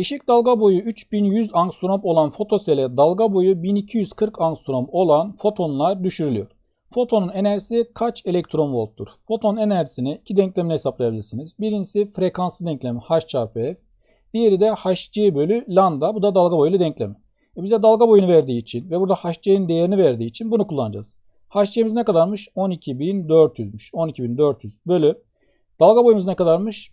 Eşik dalga boyu 3100 angstrom olan fotosele dalga boyu 1240 angstrom olan fotonlar düşürülüyor. Fotonun enerjisi kaç elektron volttur? Foton enerjisini iki denklemle hesaplayabilirsiniz. Birincisi frekanslı denklemi H çarpı F. Diğeri de HC bölü lambda. Bu da dalga boylu denklemi. E bize dalga boyunu verdiği için ve burada HC'nin değerini verdiği için bunu kullanacağız. HC'miz ne kadarmış? 12400'müş. 12400 bölü. Dalga boyumuz ne kadarmış?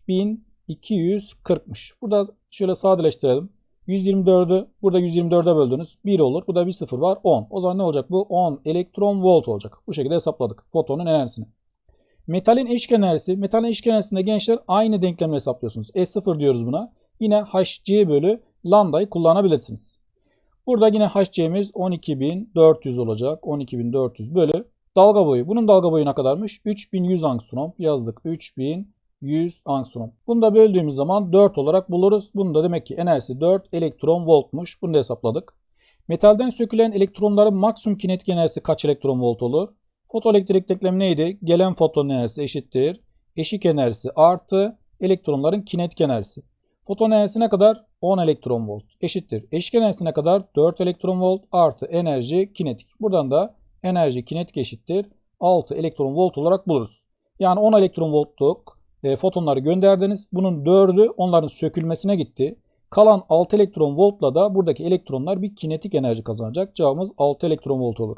1240'mış. Burada şöyle sadeleştirelim. 124'ü burada 124'e böldünüz. 1 olur. Burada bir 0 var. 10. O zaman ne olacak bu? 10 elektron volt olacak. Bu şekilde hesapladık fotonun enerjisini. Metalin eşik enerjisi. Metalin eşik enerjisinde gençler aynı denklemle hesaplıyorsunuz. S0 diyoruz buna. Yine HC bölü lambdayı kullanabilirsiniz. Burada yine HC'miz 12400 olacak. 12400 bölü dalga boyu. Bunun dalga boyu ne kadarmış? 3100 angstrom yazdık. 3100 angstrom. Bunu da böldüğümüz zaman 4 olarak buluruz. Bunun da demek ki enerjisi 4 elektron voltmuş. Bunu da hesapladık. Metalden sökülen elektronların maksimum kinetik enerjisi kaç elektron volt olur? Fotoelektrik denklemi neydi? Gelen foton enerjisi eşittir. Eşik enerjisi artı elektronların kinetik enerjisi. Foton enerjisi ne kadar? 10 elektron volt eşittir. Eşik enerjisi ne kadar? 4 elektron volt artı enerji kinetik. Buradan da enerji kinetik eşittir. 6 elektron volt olarak buluruz. Yani 10 elektron voltluk e, fotonları gönderdiniz. Bunun 4'ü onların sökülmesine gitti. Kalan 6 elektron voltla da buradaki elektronlar bir kinetik enerji kazanacak. Cevabımız 6 elektron volt olur.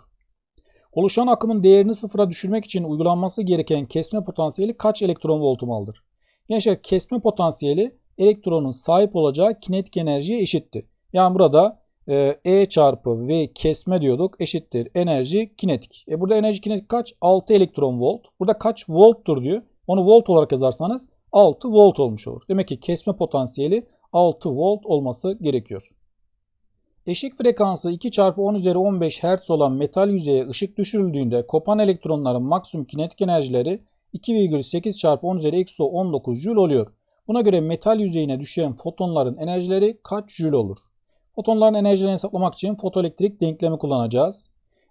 Oluşan akımın değerini sıfıra düşürmek için uygulanması gereken kesme potansiyeli kaç elektron voltmaldır? Gençler kesme potansiyeli elektronun sahip olacağı kinetik enerjiye eşitti. Yani burada e, E çarpı V kesme diyorduk eşittir enerji kinetik. E burada enerji kinetik kaç? 6 elektron volt. Burada kaç volttur diyor. Onu volt olarak yazarsanız 6 volt olmuş olur. Demek ki kesme potansiyeli 6 volt olması gerekiyor. Eşik frekansı 2 çarpı 10 üzeri 15 Hz olan metal yüzeye ışık düşürüldüğünde kopan elektronların maksimum kinetik enerjileri 2,8 çarpı 10 üzeri eksi 19 Joule oluyor. Buna göre metal yüzeyine düşen fotonların enerjileri kaç Joule olur? Fotonların enerjilerini hesaplamak için fotoelektrik denklemi kullanacağız.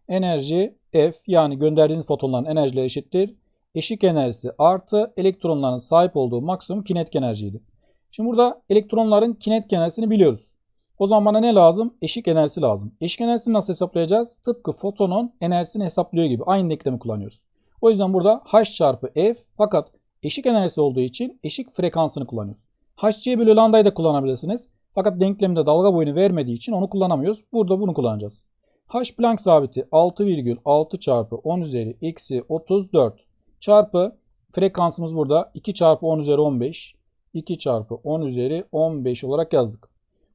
Enerji F yani gönderdiğiniz fotonların enerjileri eşittir. Eşik enerjisi artı elektronların sahip olduğu maksimum kinetik enerjiydi. Şimdi burada elektronların kinetik enerjisini biliyoruz. O zaman bana ne lazım? Eşik enerjisi lazım. Eşik enerjisini nasıl hesaplayacağız? Tıpkı fotonun enerjisini hesaplıyor gibi. Aynı denklemi kullanıyoruz. O yüzden burada H çarpı F fakat eşik enerjisi olduğu için eşik frekansını kullanıyoruz. HC bölü lambdayı da kullanabilirsiniz. Fakat denklemde dalga boyunu vermediği için onu kullanamıyoruz. Burada bunu kullanacağız. H Planck sabiti 6,6 çarpı 10 üzeri eksi 34 çarpı frekansımız burada 2 çarpı 10 üzeri 15 2 çarpı 10 üzeri 15 olarak yazdık.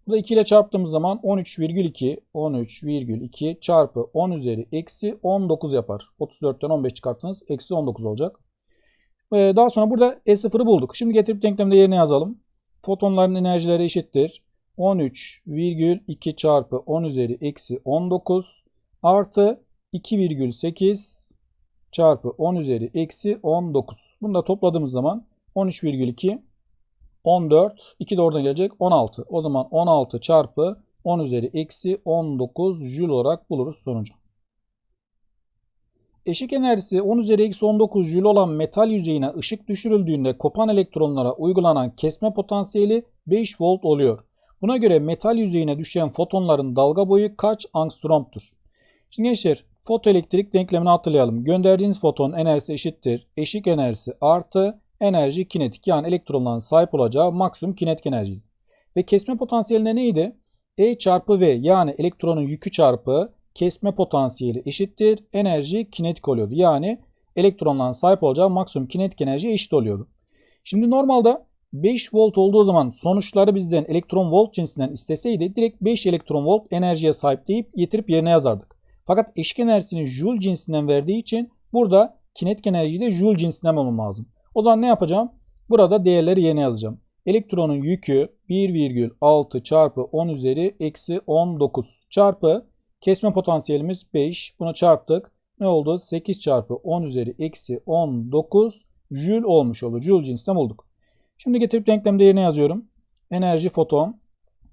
Burada 2 ile çarptığımız zaman 13,2 13,2 çarpı 10 üzeri eksi 19 yapar. 34'ten 15 çıkarttınız. Eksi 19 olacak. Ee, daha sonra burada E0'ı bulduk. Şimdi getirip denklemde yerine yazalım. Fotonların enerjileri eşittir. 13,2 çarpı 10 üzeri eksi 19 artı 2,8 çarpı 10 üzeri eksi 19. Bunu da topladığımız zaman 13,2 14. 2 de oradan gelecek 16. O zaman 16 çarpı 10 üzeri eksi 19 jül olarak buluruz sonucu. Eşik enerjisi 10 üzeri eksi 19 jül olan metal yüzeyine ışık düşürüldüğünde kopan elektronlara uygulanan kesme potansiyeli 5 volt oluyor. Buna göre metal yüzeyine düşen fotonların dalga boyu kaç angstromdur? Şimdi gençler fotoelektrik denklemini hatırlayalım. Gönderdiğiniz foton enerjisi eşittir. Eşik enerjisi artı enerji kinetik yani elektronların sahip olacağı maksimum kinetik enerji. Ve kesme potansiyelinde neydi? E çarpı V yani elektronun yükü çarpı kesme potansiyeli eşittir. Enerji kinetik oluyordu. Yani elektronların sahip olacağı maksimum kinetik enerji eşit oluyordu. Şimdi normalde 5 volt olduğu zaman sonuçları bizden elektron volt cinsinden isteseydi direkt 5 elektron volt enerjiye sahip deyip getirip yerine yazardık. Fakat eşik enerjisini joule cinsinden verdiği için burada kinetik enerjiyi de joule cinsinden almam lazım. O zaman ne yapacağım? Burada değerleri yerine yazacağım. Elektronun yükü 1,6 çarpı 10 üzeri eksi 19 çarpı kesme potansiyelimiz 5. Bunu çarptık. Ne oldu? 8 çarpı 10 üzeri eksi 19 jül olmuş oldu. Jül cinsinden bulduk. Şimdi getirip denklemde yerine yazıyorum. Enerji foton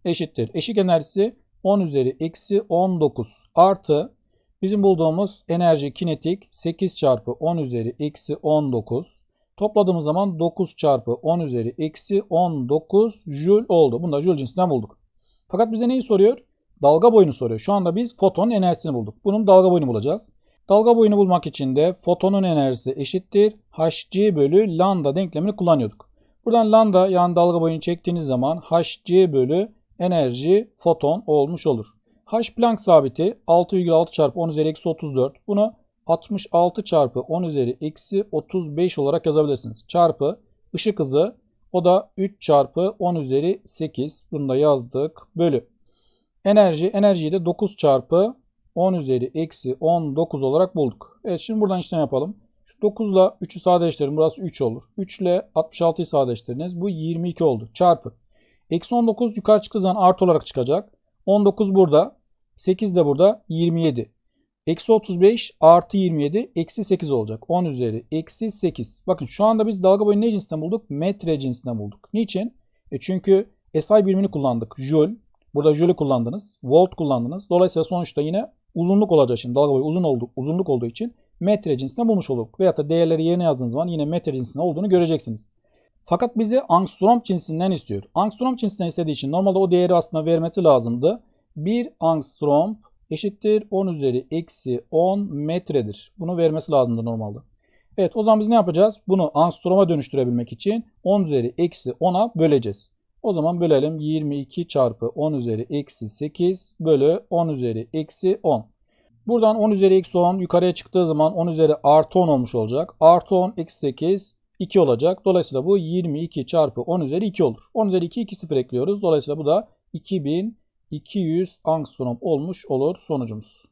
eşittir. Eşik enerjisi 10 üzeri eksi 19 artı bizim bulduğumuz enerji kinetik 8 çarpı 10 üzeri eksi 19 Topladığımız zaman 9 çarpı 10 üzeri eksi 19 jül oldu. Bunu da jül cinsinden bulduk. Fakat bize neyi soruyor? Dalga boyunu soruyor. Şu anda biz fotonun enerjisini bulduk. Bunun dalga boyunu bulacağız. Dalga boyunu bulmak için de fotonun enerjisi eşittir hc bölü lambda denklemini kullanıyorduk. Buradan lambda yani dalga boyunu çektiğiniz zaman hc bölü enerji foton olmuş olur. H Planck sabiti 6,6 çarpı 10 üzeri eksi 34. Bunu 66 çarpı 10 üzeri eksi 35 olarak yazabilirsiniz. Çarpı ışık hızı o da 3 çarpı 10 üzeri 8. Bunu da yazdık. Bölü. Enerji. Enerjiyi de 9 çarpı 10 üzeri eksi 19 olarak bulduk. Evet şimdi buradan işlem yapalım. Şu 9 ile 3'ü sadeleştirin. Burası 3 olur. 3 ile 66'yı sadeleştiriniz. Bu 22 oldu. Çarpı. Eksi 19 yukarı çıktığı zaman artı olarak çıkacak. 19 burada. 8 de burada. 27. Eksi 35 artı 27 eksi 8 olacak. 10 üzeri eksi 8. Bakın şu anda biz dalga boyunu ne cinsinden bulduk? Metre cinsinden bulduk. Niçin? E çünkü SI birimini kullandık. Joule. Burada Joule'ü kullandınız. Volt kullandınız. Dolayısıyla sonuçta yine uzunluk olacak için dalga boyu uzun oldu, uzunluk olduğu için metre cinsinden bulmuş olduk. Veyahut da değerleri yerine yazdığınız zaman yine metre cinsinden olduğunu göreceksiniz. Fakat bizi angstrom cinsinden istiyor. Angstrom cinsinden istediği için normalde o değeri aslında vermesi lazımdı. 1 angstrom eşittir 10 üzeri eksi 10 metredir. Bunu vermesi lazımdı normalde. Evet o zaman biz ne yapacağız? Bunu angstroma dönüştürebilmek için 10 üzeri eksi 10'a böleceğiz. O zaman bölelim 22 çarpı 10 üzeri eksi 8 bölü 10 üzeri eksi 10. Buradan 10 üzeri eksi 10 yukarıya çıktığı zaman 10 üzeri artı 10 olmuş olacak. Artı 10 eksi 8 2 olacak. Dolayısıyla bu 22 çarpı 10 üzeri 2 olur. 10 üzeri 2 2 sıfır ekliyoruz. Dolayısıyla bu da 2200 angstrom olmuş olur sonucumuz.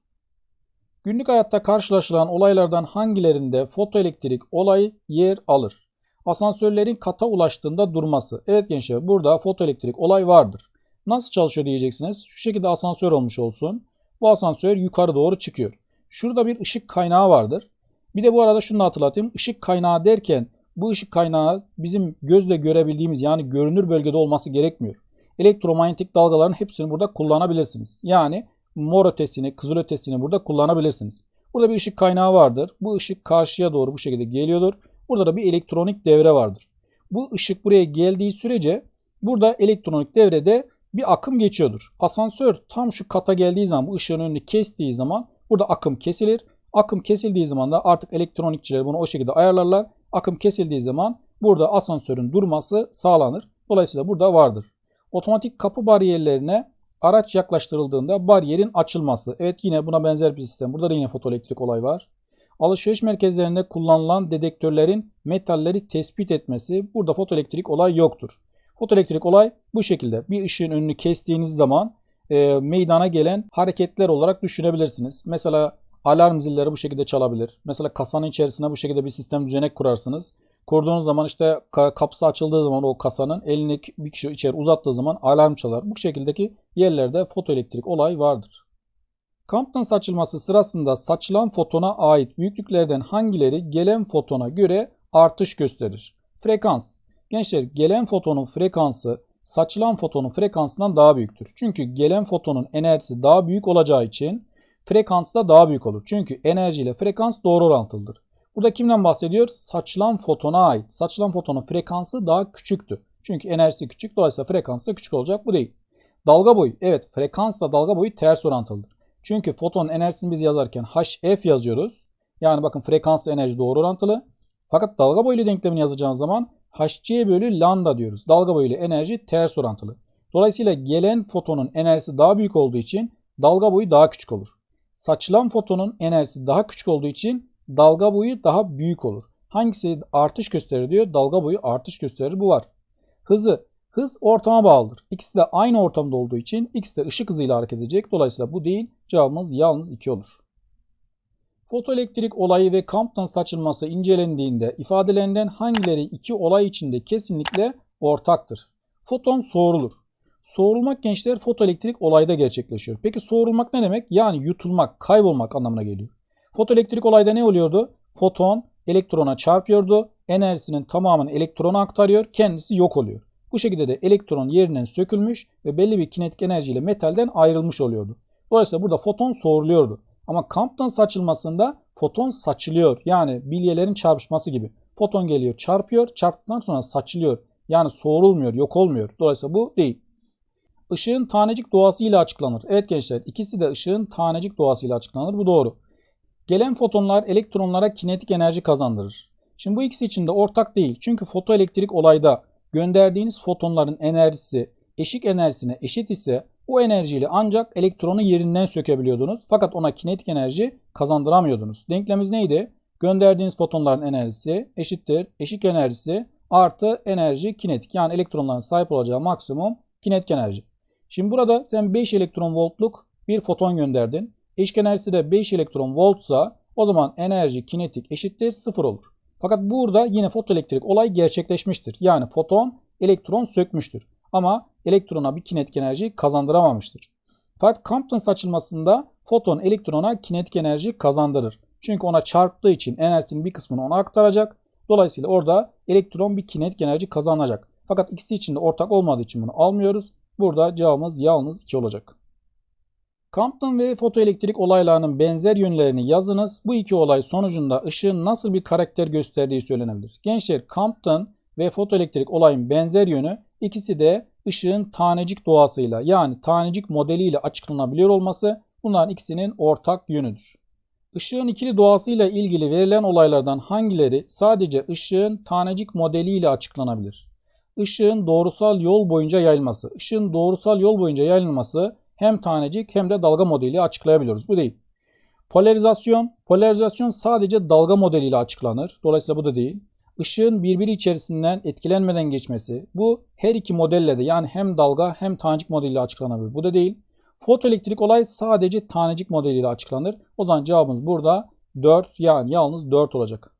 Günlük hayatta karşılaşılan olaylardan hangilerinde fotoelektrik olay yer alır? Asansörlerin kata ulaştığında durması. Evet gençler burada fotoelektrik olay vardır. Nasıl çalışıyor diyeceksiniz. Şu şekilde asansör olmuş olsun. Bu asansör yukarı doğru çıkıyor. Şurada bir ışık kaynağı vardır. Bir de bu arada şunu hatırlatayım. Işık kaynağı derken bu ışık kaynağı bizim gözle görebildiğimiz yani görünür bölgede olması gerekmiyor. Elektromanyetik dalgaların hepsini burada kullanabilirsiniz. Yani mor ötesini, kızıl ötesini burada kullanabilirsiniz. Burada bir ışık kaynağı vardır. Bu ışık karşıya doğru bu şekilde geliyordur. Burada da bir elektronik devre vardır. Bu ışık buraya geldiği sürece burada elektronik devrede bir akım geçiyordur. Asansör tam şu kata geldiği zaman bu ışığın önünü kestiği zaman burada akım kesilir. Akım kesildiği zaman da artık elektronikçiler bunu o şekilde ayarlarlar. Akım kesildiği zaman burada asansörün durması sağlanır. Dolayısıyla burada vardır. Otomatik kapı bariyerlerine araç yaklaştırıldığında bariyerin açılması. Evet yine buna benzer bir sistem. Burada da yine fotoelektrik olay var. Alışveriş merkezlerinde kullanılan dedektörlerin metalleri tespit etmesi. Burada fotoelektrik olay yoktur. Fotoelektrik olay bu şekilde. Bir ışığın önünü kestiğiniz zaman e, meydana gelen hareketler olarak düşünebilirsiniz. Mesela alarm zilleri bu şekilde çalabilir. Mesela kasanın içerisine bu şekilde bir sistem düzenek kurarsınız. Kurduğunuz zaman işte kapısı açıldığı zaman o kasanın elini bir kişi içeri uzattığı zaman alarm çalar. Bu şekildeki yerlerde fotoelektrik olay vardır. Compton saçılması sırasında saçılan fotona ait büyüklüklerden hangileri gelen fotona göre artış gösterir? Frekans. Gençler gelen fotonun frekansı saçılan fotonun frekansından daha büyüktür. Çünkü gelen fotonun enerjisi daha büyük olacağı için frekans da daha büyük olur. Çünkü enerji ile frekans doğru orantılıdır. Burada kimden bahsediyor? Saçılan fotona ait. Saçılan fotonun frekansı daha küçüktü. Çünkü enerjisi küçük. Dolayısıyla frekans da küçük olacak. Bu değil. Dalga boyu. Evet frekansla dalga boyu ters orantılıdır. Çünkü fotonun enerjisini biz yazarken HF yazıyoruz. Yani bakın frekansla enerji doğru orantılı. Fakat dalga boyu denklemini yazacağımız zaman Hc bölü lambda diyoruz. Dalga boyu ile enerji ters orantılı. Dolayısıyla gelen fotonun enerjisi daha büyük olduğu için dalga boyu daha küçük olur. Saçılan fotonun enerjisi daha küçük olduğu için dalga boyu daha büyük olur. Hangisi artış gösterir diyor. Dalga boyu artış gösterir. Bu var. Hızı. Hız ortama bağlıdır. İkisi de aynı ortamda olduğu için ikisi de ışık hızıyla hareket edecek. Dolayısıyla bu değil. Cevabımız yalnız 2 olur. Fotoelektrik olayı ve Compton saçılması incelendiğinde ifadelerinden hangileri iki olay içinde kesinlikle ortaktır? Foton soğurulur. Soğurulmak gençler fotoelektrik olayda gerçekleşiyor. Peki soğurulmak ne demek? Yani yutulmak, kaybolmak anlamına geliyor. Fotoelektrik olayda ne oluyordu? Foton elektrona çarpıyordu. Enerjisinin tamamını elektrona aktarıyor. Kendisi yok oluyor. Bu şekilde de elektron yerinden sökülmüş ve belli bir kinetik enerjiyle metalden ayrılmış oluyordu. Dolayısıyla burada foton soğuruluyordu. Ama Compton saçılmasında foton saçılıyor. Yani bilyelerin çarpışması gibi. Foton geliyor çarpıyor. Çarptıktan sonra saçılıyor. Yani soğurulmuyor, yok olmuyor. Dolayısıyla bu değil. Işığın tanecik doğasıyla açıklanır. Evet gençler ikisi de ışığın tanecik doğasıyla açıklanır. Bu doğru. Gelen fotonlar elektronlara kinetik enerji kazandırır. Şimdi bu ikisi için de ortak değil. Çünkü fotoelektrik olayda gönderdiğiniz fotonların enerjisi eşik enerjisine eşit ise o enerjiyle ancak elektronu yerinden sökebiliyordunuz. Fakat ona kinetik enerji kazandıramıyordunuz. Denklemimiz neydi? Gönderdiğiniz fotonların enerjisi eşittir eşik enerjisi artı enerji kinetik. Yani elektronların sahip olacağı maksimum kinetik enerji. Şimdi burada sen 5 elektron voltluk bir foton gönderdin. Eşik de 5 elektron voltsa o zaman enerji kinetik eşittir 0 olur. Fakat burada yine fotoelektrik olay gerçekleşmiştir. Yani foton elektron sökmüştür. Ama elektrona bir kinetik enerji kazandıramamıştır. Fakat Compton saçılmasında foton elektrona kinetik enerji kazandırır. Çünkü ona çarptığı için enerjisinin bir kısmını ona aktaracak. Dolayısıyla orada elektron bir kinetik enerji kazanacak. Fakat ikisi için de ortak olmadığı için bunu almıyoruz. Burada cevabımız yalnız 2 olacak. Compton ve fotoelektrik olaylarının benzer yönlerini yazınız. Bu iki olay sonucunda ışığın nasıl bir karakter gösterdiği söylenebilir. Gençler Compton ve fotoelektrik olayın benzer yönü ikisi de ışığın tanecik doğasıyla yani tanecik modeliyle açıklanabiliyor olması bunların ikisinin ortak yönüdür. Işığın ikili doğasıyla ilgili verilen olaylardan hangileri sadece ışığın tanecik modeliyle açıklanabilir? Işığın doğrusal yol boyunca yayılması. Işığın doğrusal yol boyunca yayılması hem tanecik hem de dalga modeliyle açıklayabiliyoruz. Bu değil. Polarizasyon. Polarizasyon sadece dalga modeliyle açıklanır. Dolayısıyla bu da değil. Işığın birbiri içerisinden etkilenmeden geçmesi. Bu her iki modelle de yani hem dalga hem tanecik modeliyle açıklanabilir. Bu da değil. Fotoelektrik olay sadece tanecik modeliyle açıklanır. O zaman cevabımız burada 4 yani yalnız 4 olacak.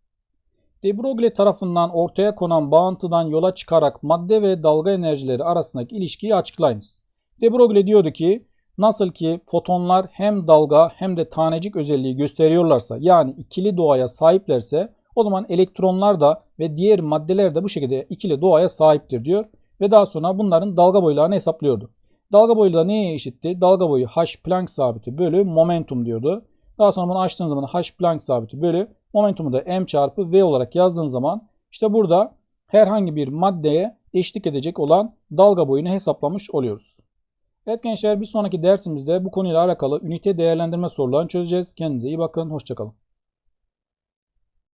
De Broglie tarafından ortaya konan bağıntıdan yola çıkarak madde ve dalga enerjileri arasındaki ilişkiyi açıklayınız. De Broglie diyordu ki nasıl ki fotonlar hem dalga hem de tanecik özelliği gösteriyorlarsa yani ikili doğaya sahiplerse o zaman elektronlar da ve diğer maddeler de bu şekilde ikili doğaya sahiptir diyor. Ve daha sonra bunların dalga boylarını hesaplıyordu. Dalga boyu da neye eşitti? Dalga boyu h Planck sabiti bölü momentum diyordu. Daha sonra bunu açtığın zaman h Planck sabiti bölü momentumu da m çarpı v olarak yazdığın zaman işte burada herhangi bir maddeye eşlik edecek olan dalga boyunu hesaplamış oluyoruz. Evet gençler bir sonraki dersimizde bu konuyla alakalı ünite değerlendirme sorularını çözeceğiz. Kendinize iyi bakın. Hoşçakalın.